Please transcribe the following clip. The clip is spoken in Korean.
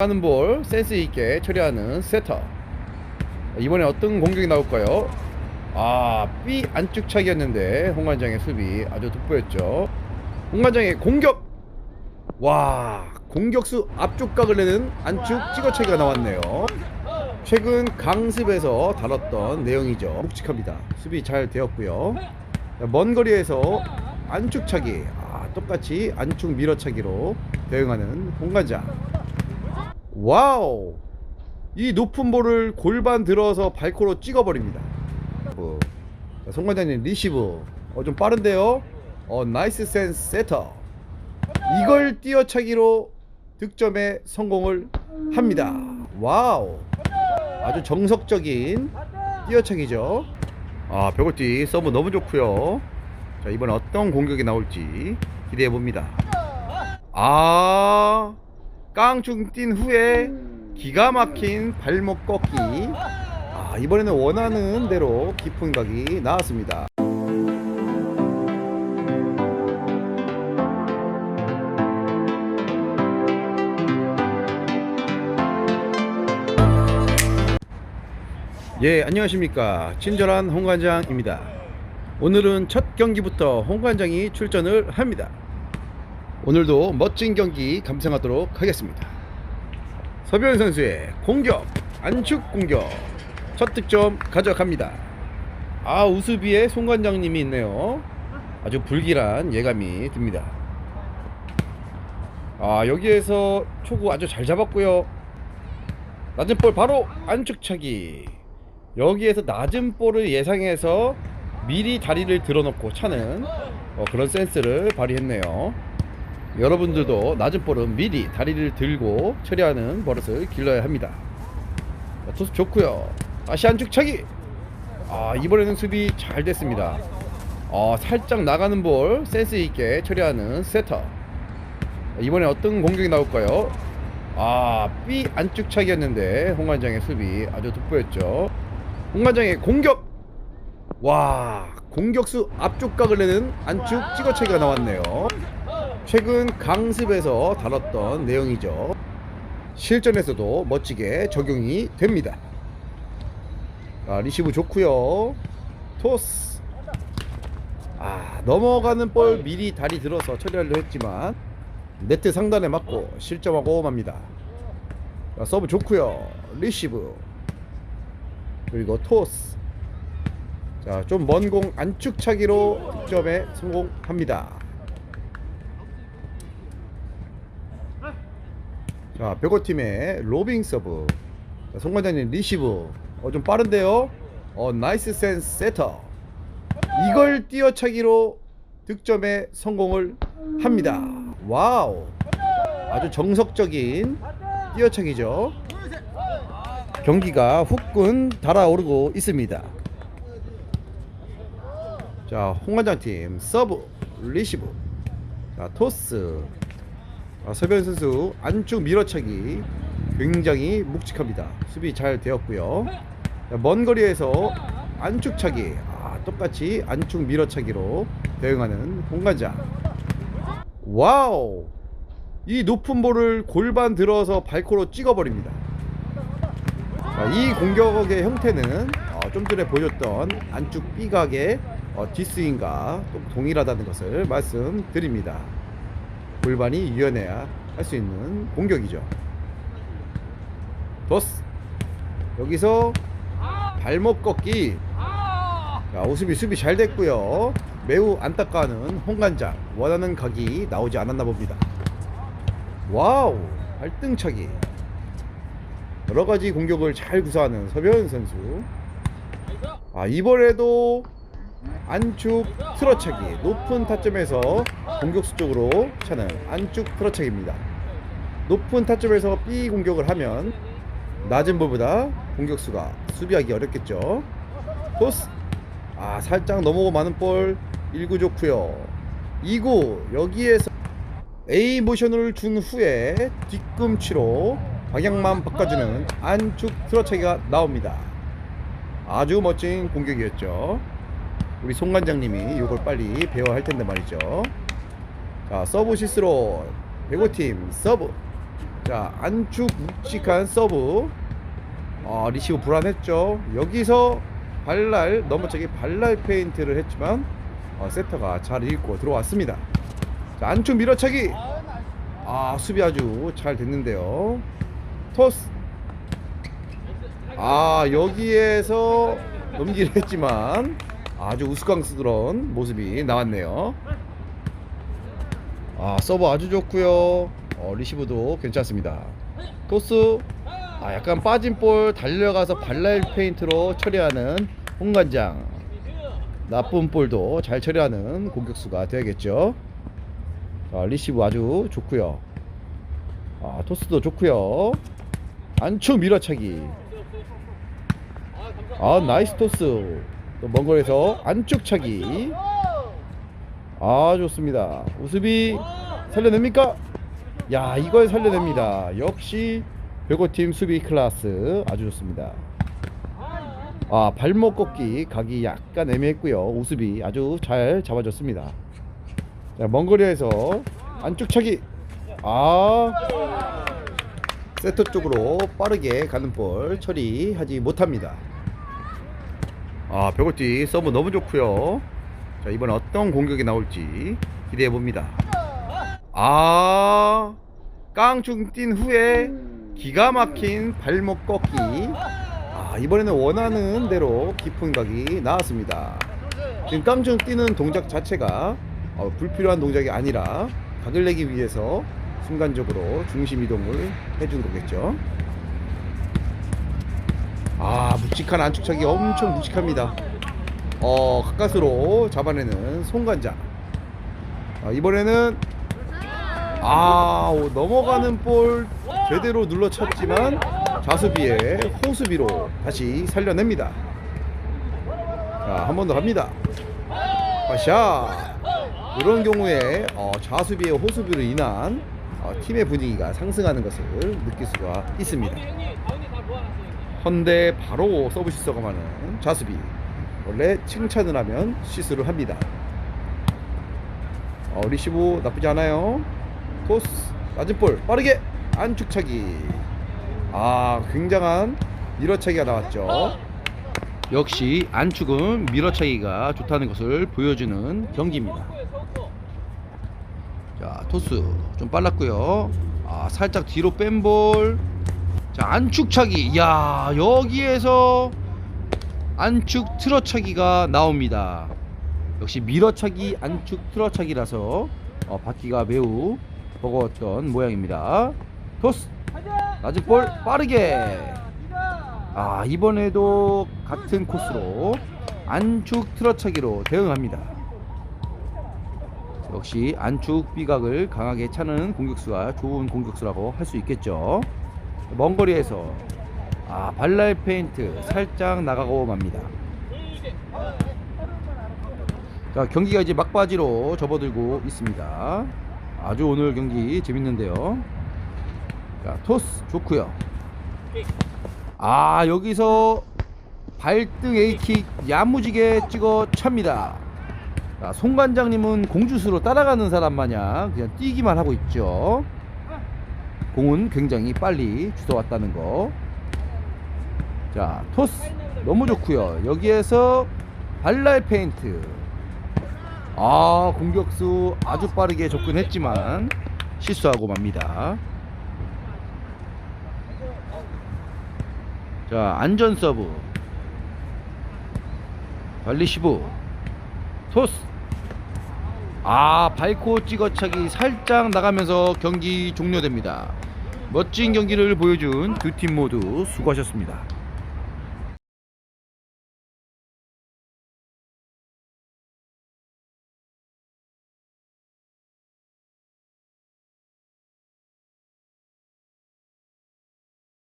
하는 볼 센스 있게 처리하는 세터. 이번에 어떤 공격이 나올까요? 아, B 안쪽 차기였는데 홍관장의 수비 아주 돋보였죠. 홍관장의 공격. 와, 공격수 앞쪽 각을 내는 안쪽 찍어차기가 나왔네요. 최근 강습에서 다뤘던 내용이죠. 묵직합니다. 수비 잘 되었고요. 먼 거리에서 안쪽 차기, 아, 똑같이 안쪽 밀어차기로 대응하는 홍관장. 와우. 이 높은 볼을 골반 들어서 발코로 찍어버립니다. 송관장님 리시브. 어, 좀 빠른데요? 어, 나이스 센스 세터. 이걸 뛰어차기로 득점에 성공을 합니다. 와우. 아주 정석적인 뛰어차기죠. 아 벽을띠 서브 너무 좋고요. 자 이번에 어떤 공격이 나올지 기대해 봅니다. 아 깡충 뛴 후에 기가 막힌 발목 꺾기 아 이번에는 원하는 대로 깊은 각이 나왔습니다. 예 안녕하십니까. 친절한 홍관장입니다. 오늘은 첫 경기부터 홍관장이 출전을 합니다 오늘도 멋진 경기 감상하도록 하겠습니다. 서변 선수의 공격, 안축 공격, 첫 득점 가져갑니다. 아 우수비에 송관장님이 있네요. 아주 불길한 예감이 듭니다. 아 여기에서 초구 아주 잘 잡았고요. 낮은 볼 바로 안축 차기. 여기에서 낮은 볼을 예상해서 미리 다리를 들어놓고 차는 어, 그런 센스를 발휘했네요. 여러분들도 낮은 볼은 미리 다리를 들고 처리하는 버릇을 길러야 합니다. 자, 토스 좋고요. 다시 안축 차기. 아 이번에는 수비 잘 됐습니다. 어, 살짝 나가는 볼 센스 있게 처리하는 세터. 이번에 어떤 공격이 나올까요? 아 B 안축 차기였는데 홍관장의 수비 아주 돋보였죠. 홍관장의 공격. 와 공격수 앞쪽 각을 내는 안축 찍어차기가 나왔네요. 최근 강습에서 다뤘던 내용이죠. 실전에서도 멋지게 적용이 됩니다. 아, 리시브 좋고요. 토스. 아, 넘어가는 볼 미리 다리 들어서 처리하려 했지만 네트 상단에 맞고 실점하고 맙니다. 자, 서브 좋고요. 리시브. 그리고 토스. 자, 좀 먼 공 안축 차기로 득점에 성공합니다. 자, 벽어팀의 로빙 서브. 자, 송관장님 리시브. 어, 좀 빠른데요? 어, 나이스 센스 세터. 이걸 뛰어차기로 득점에 성공을 합니다. 와우. 아주 정석적인 뛰어차기죠. 경기가 후끈 달아오르고 있습니다. 자, 홍관장 팀 서브, 리시브. 자, 토스. 아, 서변 선수 안쪽 밀어차기 굉장히 묵직합니다. 수비 잘 되었고요. 자, 먼 거리에서 안쪽 차기 아, 똑같이 안쪽 밀어차기로 대응하는 홍관장. 와우! 이 높은 볼을 골반 들어서 발코로 찍어버립니다. 자, 이 공격의 형태는 어, 좀 전에 보여줬던 안쪽 삐각의 어, 뒷스윙과 또 동일하다는 것을 말씀드립니다. 골반이 유연해야 할 수 있는 공격이죠. 버스 여기서 발목 꺾기 자, 오수비 수비 잘 됐고요. 매우 안타까워하는 홍관장 원하는 각이 나오지 않았나 봅니다. 와우 발등차기 여러 가지 공격을 잘 구사하는 서변 선수. 아 이번에도 안축 틀어차기 높은 타점에서 공격수 쪽으로 차는 안축 틀어차기입니다. 높은 타점에서 B 공격을 하면 낮은 볼보다 공격수가 수비하기 어렵겠죠. 토스 아 살짝 넘어고 많은 볼 1구 좋고요. 2구 여기에서 A 모션을 준 후에 뒤꿈치로 방향만 바꿔주는 안축 틀어차기가 나옵니다. 아주 멋진 공격이었죠. 우리 송관장님이 이걸 빨리 배워야 할 텐데 말이죠. 자, 서브 시스로 배고팀 서브. 자 안축 묵직한 서브. 아 리시브 불안했죠. 여기서 발랄 넘어차기 발랄 페인트를 했지만 어, 세터가 잘 읽고 들어왔습니다. 자 안축 밀어차기. 아 수비 아주 잘 됐는데요. 토스. 아 여기에서 넘기를 했지만 아주 우스꽝스러운 모습이 나왔네요. 아 서브 아주 좋고요. 어, 리시브도 괜찮습니다. 토스. 아 약간 빠진 볼 달려가서 발랄 페인트로 처리하는 홍관장. 나쁜 볼도 잘 처리하는 공격수가 되야겠죠. 자, 리시브 아주 좋고요. 아 토스도 좋고요. 안축 밀어차기. 아 나이스 토스 또 먼 거리에서 안축 차기. 아 좋습니다. 우습이 살려냅니까? 야 이걸 살려냅니다. 역시 배고팀 수비 클래스 아주 좋습니다. 아 발목 꺾기 각이 약간 애매했고요. 우습이 아주 잘 잡아줬습니다. 자, 먼 거리에서 안쪽 차기. 아 세터 쪽으로 빠르게 가는 볼 처리하지 못합니다 아 배고티 서브 너무 좋고요. 자 이번 어떤 공격이 나올지 기대해 봅니다. 아 깡충 뛴 후에 기가 막힌 발목 꺾기. 아 이번에는 원하는 대로 깊은 각이 나왔습니다. 지금 깡충 뛰는 동작 자체가 어, 불필요한 동작이 아니라 각을 내기 위해서 순간적으로 중심 이동을 해준 거겠죠 아 묵직한 안축차기 엄청 묵직합니다. 어 가까스로 잡아내는 손관장. 아, 이번에는 아 오, 넘어가는 볼 제대로 눌러쳤지만 자수비의 호수비로 다시 살려냅니다. 자 한 번 더 갑니다. 아샤 이런 경우에 어, 좌수비의 호수비로 인한 어, 팀의 분위기가 상승하는 것을 느낄 수가 있습니다 헌데 바로 시서가 많은 좌수비. 원래 칭찬을 하면 시스를 합니다. 어, 리시브 나쁘지 않아요. 토스 낮은 볼 빠르게 안축차기. 아 굉장한 밀어차기가 나왔죠. 역시 안축은 밀어차기가 좋다는 것을 보여주는 경기입니다. 자 토스 좀 빨랐고요. 아 살짝 뒤로 뺀볼 자 안축차기. 야 여기에서 안축 틀어차기가 나옵니다. 역시 밀어차기 안축 틀어차기라서 어, 받기가 매우 버거웠던 모양입니다. 토스! 낮은 볼 빠르게! 아 이번에도 같은 코스로 안축 틀어차기로 대응합니다. 역시 안축 비각을 강하게 차는 공격수가 좋은 공격수라고 할 수 있겠죠 먼 거리에서 아 발랄 페인트 살짝 나가고 맙니다. 자 경기가 이제 막바지로 접어들고 있습니다. 아주 오늘 경기 재밌는데요. 자 토스 좋고요. 아 여기서 발등 A킥 야무지게 찍어 찹니다. 자, 송관장님은 공주수로 따라가는 사람 마냥 그냥 뛰기만 하고 있죠 공은 굉장히 빨리 주워왔다는 거. 자, 토스 너무 좋고요. 여기에서 발랄 페인트. 아, 공격수 아주 빠르게 접근했지만 실수하고 맙니다. 자, 안전 서브. 발리시브. 토스. 아 발코 찍어차기 살짝 나가면서 경기 종료됩니다. 멋진 경기를 보여준 두 팀 모두 수고하셨습니다.